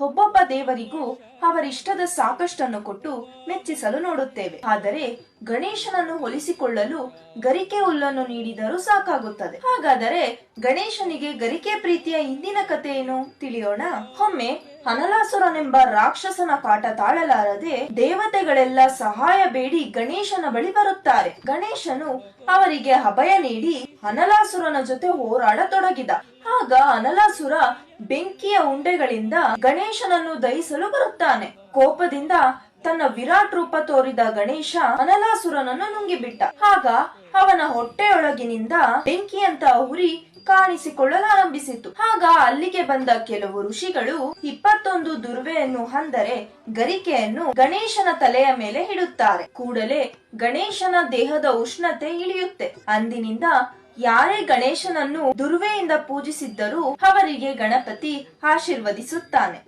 ಒಬ್ಬೊಬ್ಬ ದೇವರಿಗೂ ಅವರಿಷ್ಟದ ಸಾಕಷ್ಟನ್ನು ಕೊಟ್ಟು ಮೆಚ್ಚಿಸಲು ನೋಡುತ್ತೇವೆ. ಆದರೆ ಗಣೇಶನನ್ನು ಹೊಲಿಸಿಕೊಳ್ಳಲು ಗರಿಕೆ ಹುಲ್ಲನ್ನು ನೀಡಿದರೂ ಸಾಕಾಗುತ್ತದೆ. ಹಾಗಾದರೆ ಗಣೇಶನಿಗೆ ಗರಿಕೆ ಪ್ರೀತಿಯ ಹಿಂದಿನ ಕಥೆ ಏನು? ತಿಳಿಯೋಣ. ಒಮ್ಮೆ ಅನಲಾಸುರನೆಂಬ ರಾಕ್ಷಸನ ಕಾಟ ತಾಳಲಾರದೆ ದೇವತೆಗಳೆಲ್ಲ ಸಹಾಯ ಬೇಡಿ ಗಣೇಶನ ಬಳಿ ಬರುತ್ತಾರೆ. ಗಣೇಶನು ಅವರಿಗೆ ಅಭಯ ನೀಡಿ ಅನಲಾಸುರನ ಜೊತೆ ಹೋರಾಡತೊಡಗಿದ. ಆಗ ಅನಲಾಸುರ ಬೆಂಕಿಯ ಉಂಡೆಗಳಿಂದ ಗಣೇಶನನ್ನು ದಹಿಸಲು ಬರುತ್ತಾನೆ. ಕೋಪದಿಂದ ತನ್ನ ವಿರಾಟ್ ರೂಪ ತೋರಿದ ಗಣೇಶ ಅನಲಾಸುರನನ್ನು ನುಂಗಿಬಿಟ್ಟ. ಆಗ ಅವನ ಹೊಟ್ಟೆಯೊಳಗಿನಿಂದ ಬೆಂಕಿಯಂತ ಉರಿ ಕಾಣಿಸಿಕೊಳ್ಳಲಾರಂಭಿಸಿತು ಆಗ ಅಲ್ಲಿಗೆ ಬಂದ ಕೆಲವು ಋಷಿಗಳು ಇಪ್ಪತ್ತೊಂದು ದುರ್ವೆಯನ್ನು ಅಂದರೆ ಗರಿಕೆಯನ್ನು ಗಣೇಶನ ತಲೆಯ ಮೇಲೆ ಇಡುತ್ತಾರೆ. ಕೂಡಲೇ ಗಣೇಶನ ದೇಹದ ಉಷ್ಣತೆ ಇಳಿಯುತ್ತೆ. ಅಂದಿನಿಂದ ಯಾರೇ ಗಣೇಶನನ್ನು ದುರ್ವೆಯಿಂದ ಪೂಜಿಸಿದ್ದರೂ ಅವರಿಗೆ ಗಣಪತಿ ಆಶೀರ್ವದಿಸುತ್ತಾನೆ.